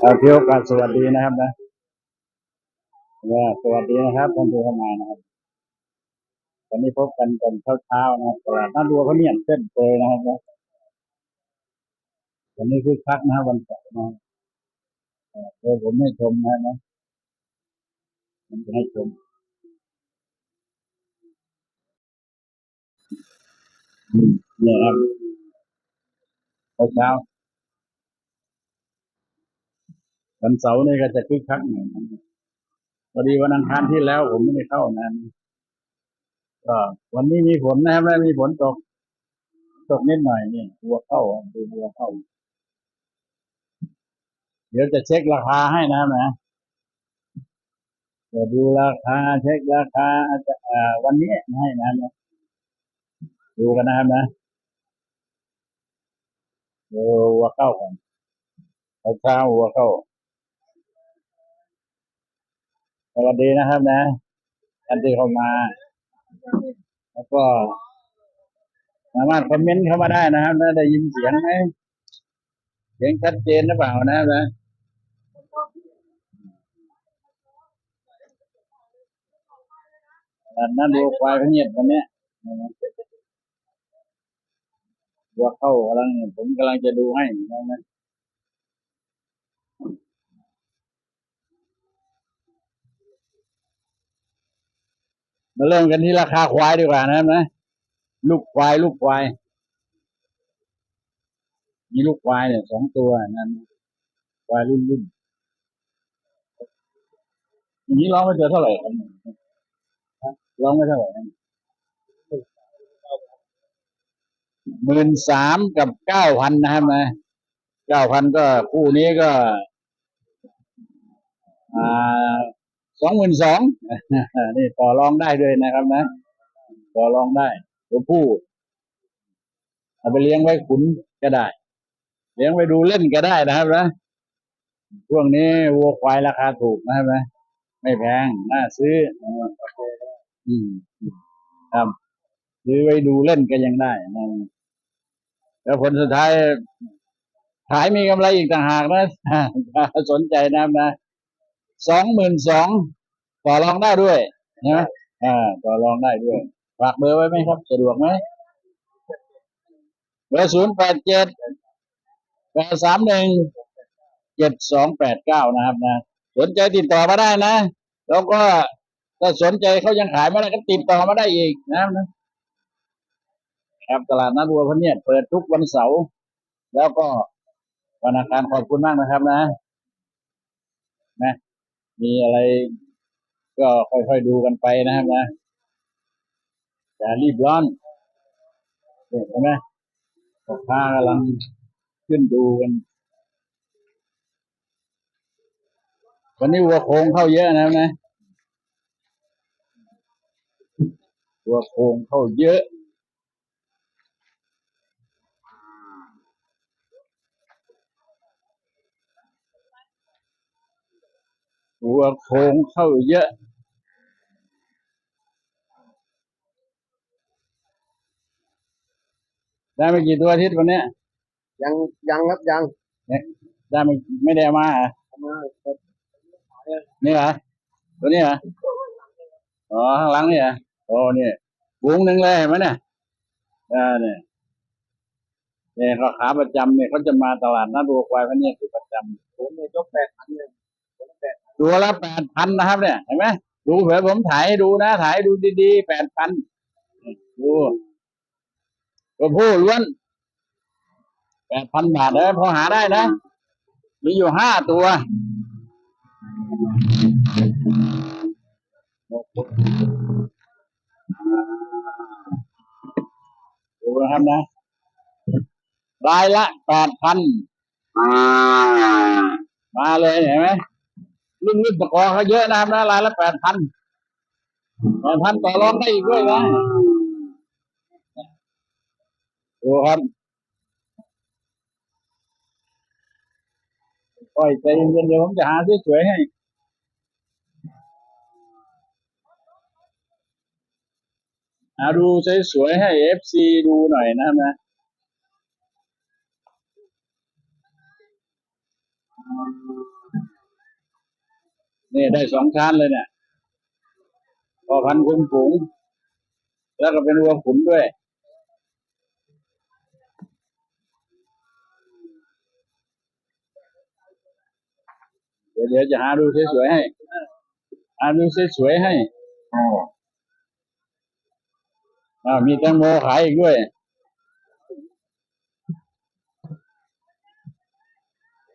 เอาเที่ยวกันสวัสดีนะครับนะว่าสวัสดีนะครับท่านผู้เข้ามานะครับวันนี้พบกันตอนเช้าๆนะครับตลาดน้าดัวเขาเนี่ยเส้นเคยนะครับนะวันนี้คือคักนะครับวันเสาร์นะครับเดี๋ยวผมให้ชมนะนะผมจะให้ชมอืมเนี่ยครับเช้าๆ วันเสาร์นี่ก็จะคึกคักหน่อยนะพอดีวันอังคารที่แล้วผมไม่ได้เข้านะก็วันนี้มีฝนนะครับและมีฝนตก ตกนิดหน่อยนี่บัวเข้าดูบัวเข้า เดี๋ยวจะเช็คราคาให้นะนะเดี๋ยวดูราคาเช็คราคาจะอ่าวันนี้ให้นะนะดูกันนะครับนะดูวัวเข้าก่อนเอาเช้าวัวเข้าส วัสดีนะครับนะท่านที่เข้ามา แล้วก็ สามารถคอมเมนต์เข้ามาได้นะครับนะได้ยินเสียงไหมเสียงชัดเจนหรือเปล่านะครับนะนั่นดูควายพะเนียดวันนี้วัวเข้ากำลังผมกำลังจะดูให้นะครับนะ มาเริ่มกันที่ราคาควายดีกว่านะครับนะ ลูกควาย ลูกควาย มีลูกควายเนี่ยสองตัวนั้นควายรุ่นรุ่นอย่างนี้ร้องไม่เจอเท่าไหร่ครับร้องไม่เท่าไหร่หมื่นสามกับเก้าพันนะครับนะเก้าพันก็คู่นี้ก็ อ่า สองหมื่นสองนี่ต่อรองได้ด้วยนะครับนะ ต่อรองได้ตัวผู้เอาไปเลี้ยงไว้ขุนก็ได้ เลี้ยงไว้ดูเล่นก็ได้นะครับนะช่วงนี้วัวควายราคาถูกนะครับนะไม่แพงน่าซื้ออืมครับซื้อไว้ดูเล่นก็ยังได้นะแล้วผลสุดท้ายขายมีกำไรอีกต่างหากนะสนใจนะครับนะ สองหมื่นสองต่อรองได้ด้วยนะอ่าต่อรองได้ด้วยฝากเบอร์ไว้ไหมครับ สะดวกไหมเบอร์ศูนย์แปดเจ็ดแปดสามหนึ่งเจ็ดสองแปดเก้านะครับนะ สนใจติดต่อมาได้นะ แล้วก็ถ้าสนใจเขายังขายไม่ได้ก็ติดต่อมาได้อีกนะครับนะครับตลาดนัดวัวพะเนียดเปิดทุกวันเสาร์แล้วก็วันอังคารขอบคุณมากนะครับนะนะ มีอะไรก็ค่อยๆดูกันไปนะครับนะอย่ารีบร้อนเห็นไหมพ่อค้ากำลังขึ้นดูกันวันนี้วัวโคงเข้าเยอะนะครับนะวัวโคงเข้าเยอะ วัวโคงเข้าเยอะ ได้ไม่กี่ตัวอาทิตย์วันเนี้ยยังยังครับยังได้ไม่ไม่ได้เอามาเหรอเอามาครับนี่เหรอตัวนี้เหรออ๋อข้างหลังนี่เหรอโอ้เนี่ยบุงหนึ่งเลยเห็นไหมเนี่ยอ่าเนี่ยเนี่ยเขาขาประจำเนี่ยเขาจะมาตลาดนัดวัวควายพะเนี่ยคือประจำผมเนี่ยยกแปดพันเนี่ยผมแปด ตัวละแปดพันนะครับ เนี่ย เห็นไหมดูเผื่อผมถ่ายดูนะถ่ายดูดีๆแปดพันดูตัวผู้ล้วนแปดพันบาทเลยพอหาได้นะ มีอยู่ห้าตัวดูนะครับนะรายละแปดพันมาเลยเห็นไหม รุ่นรุ่นตะกอเขาเยอะนะครับนะรายละแปดพันแปดพันต่อรองได้อีกด้วยนะดูครับปล่อยใจเย็นๆเดี๋ยวผมจะหาที่สวยให้หาดูสวยๆให้เอฟซีดูหน่อยนะครับนะ นี่ได้สองชั้นเลยเนี่ยพอพันธุ์คุมฝูงแล้วก็เป็นวัวขุนด้วย เดี๋ยวเดี๋ยวจะหาดูสวยๆให้หาดูสวยๆให้อ่ามีแตงโมขายอีกด้วย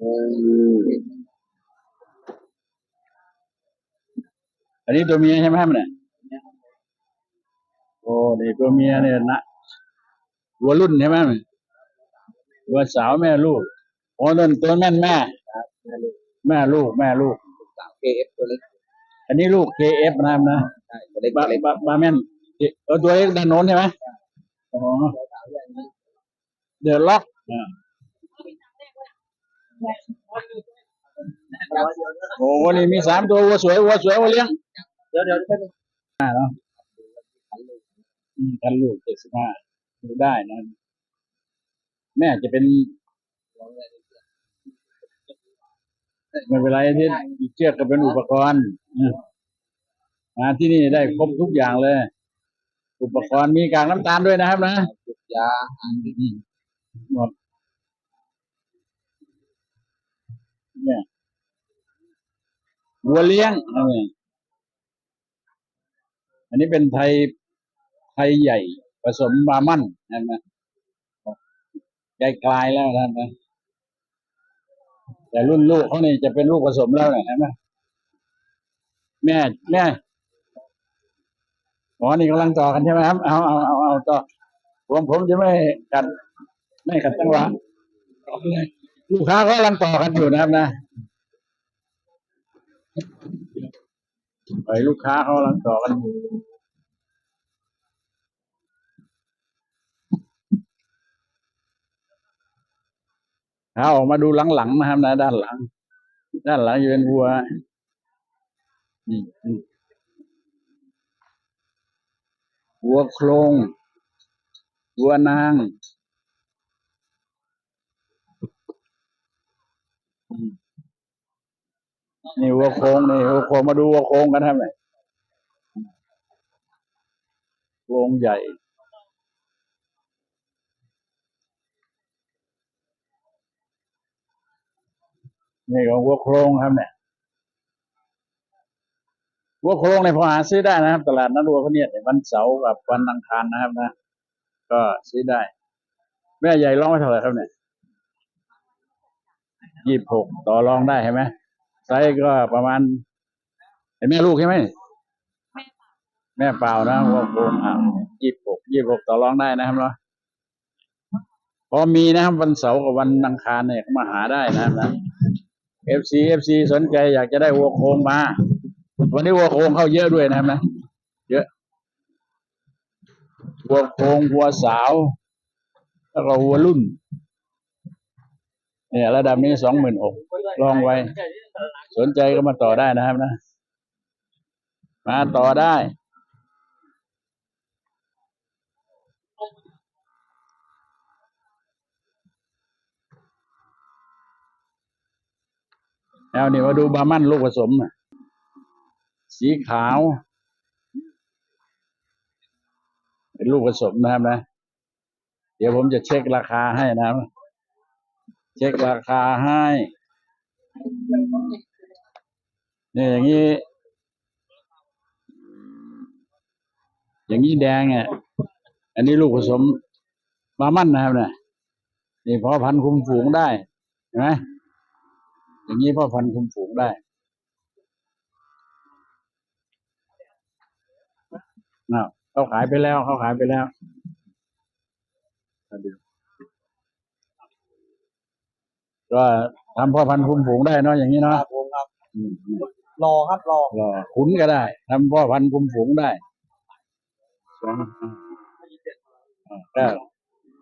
อั นนี้ตัวเมียใช่ไหมมันเนี่ยโอ้นี่ตัวเมียเนี่ยนะวัวรุ่นใช่ไหมมันวัวสาวแม่ลูกโอ้นั่นตัวแม่นแม่แม่ลูกแม่ลูกสามเกเอฟตัวเล็กอันนี้ลูก KF นะครับนะใช่ตัวเล็กบาตัวเล็กบาบาแม่นเออตัวเล็กด้านโน้นใช่ไหมอ๋อเดอะล็อกอ่า โอ้วันนี้มีสามตัววัวสวยวัวสวยวัวเลี้ยง เดี๋ยวเดี๋ยวไปดูอืมกันลูกเจ็ดสิบห้าดูได้นะ แม่จะเป็นไม่เป็นไรที่เชือกก็เป็นอุปกรณ์อืมมาที่นี่ได้ครบทุกอย่างเลย อุปกรณ์มีกากน้ำตาลด้วยนะครับนะจุดยาหมด เนี่ยวัวเลี้ยงเอออันนี้เป็นไทยไทยใหญ่ ผสมบามันนะนะใกล้กลายแล้วนะนะแต่รุ่นลูกเขานี่จะเป็นลูกผสมแล้วนะเห็นไหมแม่แม่อ๋อนี่กำลังต่อกันใช่ไหมครับเอาเอาเอาเอาต่อผมผมจะไม่กัดไม่ขัดจังหวะเอาเลย ลูกค้าก็กำลังต่อกันอยู่นะครับนะไอ้ลูกค้าเขากำลังต่อกันอยู่เอาออกมาดูหลังๆนะครับนะ ด้านหลัง ด้านหลังจะเป็นวัวนี่วัวโครงวัวนาง นี่วัวโครงนี่วัวโครงมาดูวัวโครงกันครับเนี่ยโครงใหญ่นี่ของวัวโครงครับเนี่ยวัวโครงในพอหาซื้อได้นะครับ ตลาดนัดวัวพเนียดเนี่ยวันเสาร์กับวันอังคารนะครับนะ ก็ซื้อได้ แม่ใหญ่ร้องไว้เท่าไหร่ครับเนี่ย ยี่สิบหกต่อรองได้ใช่ไหมไซส์ก็ประมาณเห็นแม่ลูกใช่ไหมแม่เปล่านะวัวโครงอะยี่สิบหกยี่สิบหกต่อรองได้นะครับเนาะพอมีนะครับวันเสาร์กับวันอังคารเนี่ยมาหาได้นะครับนะเอฟซีเอฟซีสนใจอยากจะได้วัวโคงมา วันนี้วัวโคงเข้าเยอะด้วยนะครับนะเยอะวัวโคงวัวสาว แล้วก็วัวรุ่น เนี่ยระดับนี้สองหมื่นหกลองไว้ สนใจก็มาต่อได้นะครับนะ มาต่อได้เอานี่มาดูบามันลูกผสมน่ะสีขาว เป็นลูกผสมนะครับนะ เดี๋ยวผมจะเช็คราคาให้นะครับ เช็คราคาให้เนี่ยอย่างนี้ อย่างนี้แดงอะอันนี้ลูกผสมบามันนะครับเนี่ยนี่พอพันธุ์คุมฝูงได้เห็นไหมอย่างนี้พ่อพันธุ์คุมฝูงได้น่ะเขาขายไปแล้วเขาขายไปแล้วเดียว ก็ทำพ่อพันธุ์คุมฝูงได้เนาะอย่างนี้เนาะครับผมครับอืมอืมรอครับรอก็ขุนก็ได้ทำพ่อพันธุ์คุมฝูงได้อ่าก็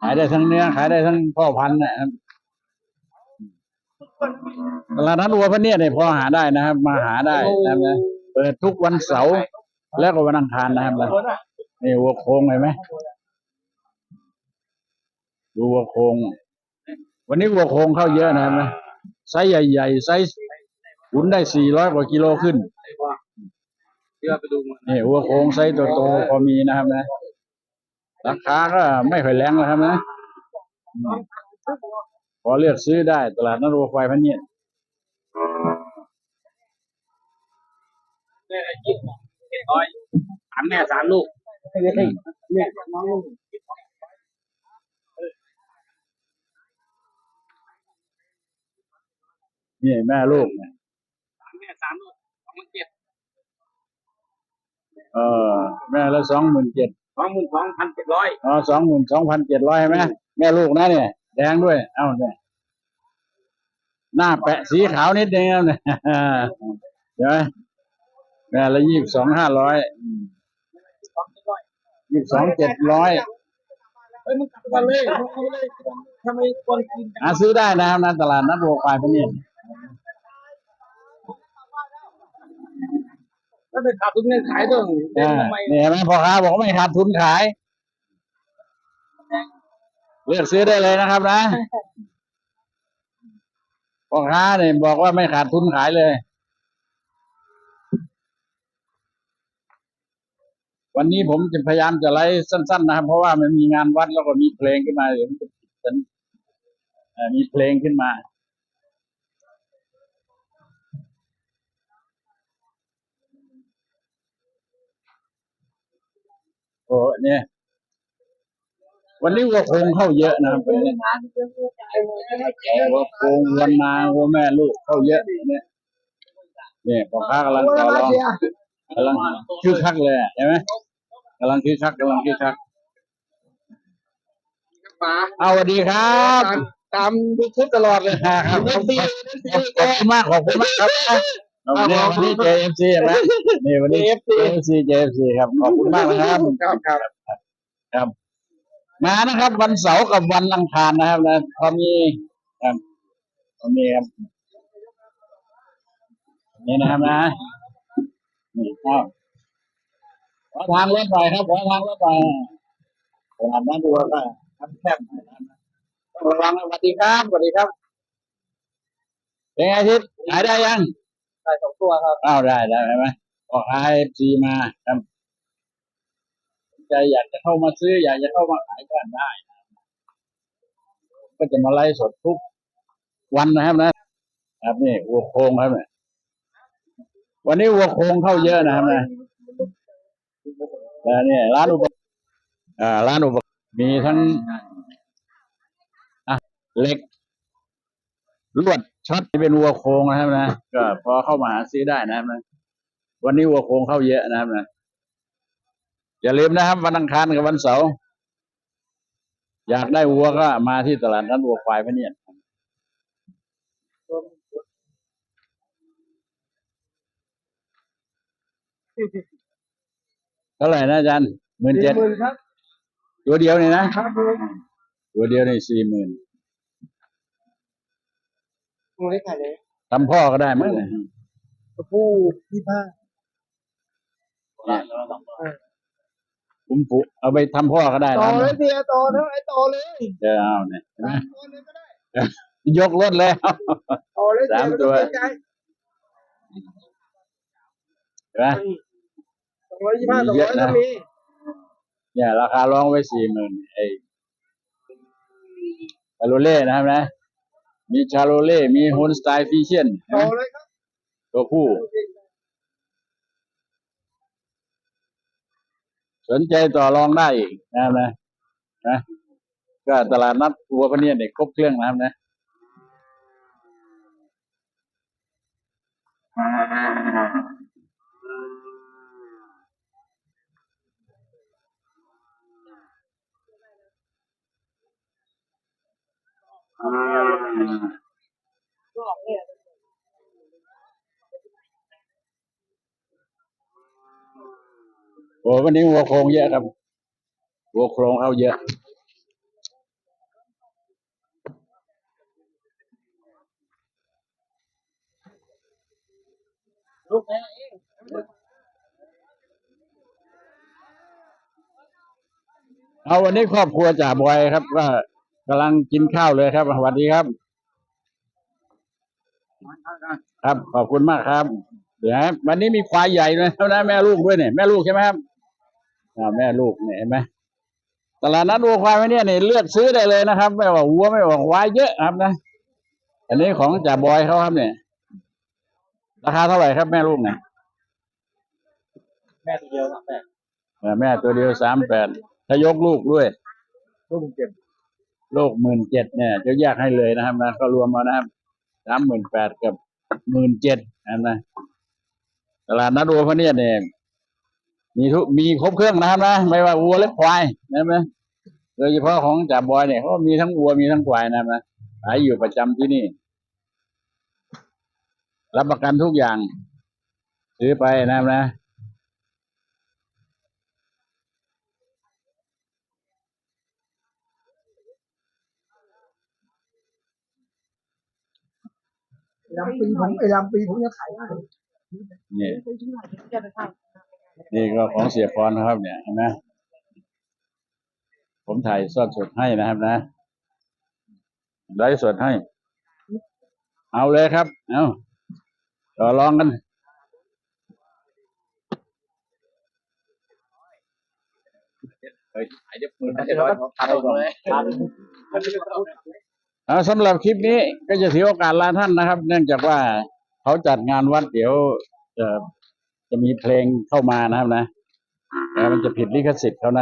ขายได้ทั้งเนื้อขายได้ทั้งพ่อพันธุ์นะครับตลาดนัดวัวพะเนียดเนี่ยพอหาได้นะครับ มาหาได้นะครับนะเปิดทุกวันเสาร์แล้วก็วันอังคารนะครับนะนี่วัวโครงเห็นไหมดูวัวโครง วันนี้วัวโครงเข้าเยอะนะครับนะไซส์ใหญ่ๆไซส์ขุนได้สี่ร้อยกว่ากิโลขึ้นเดี๋ยวไปดูมันนี่วัวโครงไซส์โตๆพอมีนะครับนะราคาก็ไม่ค่อยแรงนะครับนะอืมพอเลือกซื้อได้ตลาดนัดวัวควายพันเนี่ยแม่กินเจ็ดร้อยสามแม่สามลูกเนี่ยน้อง นี่แม่ลูกเนี่ยสามแม่สามลูกสองหมื่นเจ็ดเออ แม่ละสองหมื่นเจ็ดสองหมื่นสองพันเจ็ดร้อยอ๋อสองหมื่นสองพันเจ็ดร้อยใช่ไหมแม่ลูกนะเนี่ยแดงด้วย เอ้าเนี่ยหน้าแปะสีขาวนิดนึงนะเนี่ยใช่ไหมแม่ละยี่สิบสองห้าร้อยสองเจ็ดร้อยยี่สิบสองเจ็ดร้อย เฮ้ยมึงกลับกันเลยมึงเอาเลยทำไมคนกินหาซื้อได้นะครับนะตลาดนัดวัวควายพันเนี่ยแล้วไปขาดทุนเงินขายด้วยอ่าทำไมเนี่ยเห็นไหมพ่อค้าบอกว่าไม่ขาดทุนขายเลือกซื้อได้เลยนะครับนะพ่อค้าเนี่ยบอกว่าไม่ขาดทุนขายเลย วันนี้ผมจะพยายามจะไลฟ์สั้น ๆ นะครับเพราะว่ามันมีงานวัดแล้วก็มีเพลงขึ้นมาเดี๋ยวมันจะปิดสัญเอ่อมีเพลงขึ้นมา โอ้เนี่ย วันนี้วัวโคงเข้าเยอะนะครับวันนี้วัวโคงวันนาวัวแม่ลูกเข้าเยอะเนี่ยเนี่ยพ่อค้ากำลังต่อรอง กำลังคึกคักเลยอะเห็นไหมกำลังคึกคักกำลังคึกคักป๋าเอาสวัสดีครับตามดูคลิปตลอดเลยครับขอบคุณขอบคุณมากขอบคุณมากครับวันนี้วันนี้เจเอฟซีไหมนี่วันนี้เจเอฟซีเจเอฟซีครับขอบคุณมากนะครับครับครับมานะครับ วันเสาร์กับวันอังคารนะครับนะพอมีครับพอมีครับนี่นะครับนะ นี่ครับขอทางรถหน่อยครับขอทางรถหน่อยขนาดนั้นดูว่าครับแคบหน่อยนะต้องระวังนะสวัสดีครับสวัสดีครับเป็นไงทิศขายได้ยังใส่สองตัวครับอ้าวได้ได้ไหมออกไอเอฟซีมาครับสนใจอยากจะเข้ามาซื้อ อยากจะเข้ามาขายก็ได้นะก็จะมาไล่สดทุกวันนะครับนะครับนี่วัวโครงครับเนี่ย วันนี้วัวโคงเข้าเยอะนะครับนะแต่เนี่ยร้านอุปอ่าร้านอุปมีทั้งอะเหล็กลวดช็อตเป็นวัวโคงนะครับนะก็พอเข้ามาหาซื้อได้นะครับนะวันนี้วัวโคงเข้าเยอะนะครับนะอย่าลืมนะครับ วันอังคารกับวันเสาร์อยากได้วัวก็มาที่ตลาดนัดวัวควายพะเนี่ย เท่าไหร่นะอาจารย์หมื่นเจ็ดหมื่นครับ ตัวเดียวนี่นะครับผมตัวเดียวนี่สี่หมื่นมูลเล็กขายเลยทำพ่อก็ได้มั้งเนี่ยตัวผู้ยี่ห้าผมปุเอาไปทำพ่อก็ได้ต่อนะเลยเดียต่อเท่าไหร่ต่อเลยเดี๋ยวเอาเนี่ยเห็นไหมต่อเลยก็ได้ยกรถแล้วต่อเลยสามตัวเดียไต้องเกรงใจเห็นไหมส องร้อยยี่ห้าสองเยร้ออะยนะก็มี เนี่ย ราคาร้องไว้สี่หมื่นไอ้ชาโรเล่นะครับนะ มีชาโรเล่ มีโฮนสไตล์ฟิเชียนต่อเลยครับตัวผู้ สนใจต่อรองได้อีกนะครับนะ นะ ก็ตลาดนัดวัวพะเนียดเนี่ยครบเครื่องนะครับนะ โอ้วันนี้วัวโครงเยอะครับวัวโครงเข้าเยอะ ลูกแม่เองเอาวันนี้ครอบครัวจ่าบอยครับก็ กำลังกินข้าวเลยครับสวัสดีครับ ครับขอบคุณมากครับ เดี๋ยวนะวันนี้มีควายใหญ่เลยนะแม่ลูกด้วยเนี่ยแม่ลูกใช่ไหมครับอ่าแม่ลูกเนี่ยเห็นไหมตลาดนัดวัวควายไว้เนี่ยเนี่ยเลือกซื้อได้เลยนะครับ ไม่ว่าวัวไม่ว่าควายเยอะครับนะอันนี้ของจ่าบอยเขาครับเนี่ย ราคาเท่าไหร่ครับแม่ลูกเนี่ยแม่ตัวเดียวนะแม่เออแม่ตัวเดียวสามแปดถ้ายกลูกด้วยลูกเจ็ บลูกหมื่นเจ็ดเนี่ยจะแยกให้เลยนะครับนะก็รวมมานะครับสามหมื่นแปดกับหมื่นเจ็ดนะนะตลาดนัดวัวพะเนียดเนี่ยมีทุกมีครบเครื่องนะครับนะไม่ว่าวัวและควายนะไหมโดยเฉพาะของจ่าบอยเนี่ยเขามีทั้งวัวมีทั้งควายนะครับนะขายอยู่ประจำที่นี่ รับประกันทุกอย่าง ซื้อไปนะครับนะ ลำปีผมไอ้ลำปีผมจะขายได้นี่นี่ก็ของเสียพรนะครับ เนี่ยเห็นไหมผมถ่ายสดสดให้นะครับนะไลฟ์สดให้ เอาเลยครับ เอาต่อรองกันไอ้เด็กปืนเจ็ดร้อยพันเลยพันเอา สำหรับคลิปนี้ก็จะถือโอกาสลาท่านนะครับ เนื่องจากว่าเขาจัดงานวัดเดี๋ยวจะจะมีเพลงเข้ามานะครับนะแล้วมันจะผิดลิขสิทธิ์เขานะ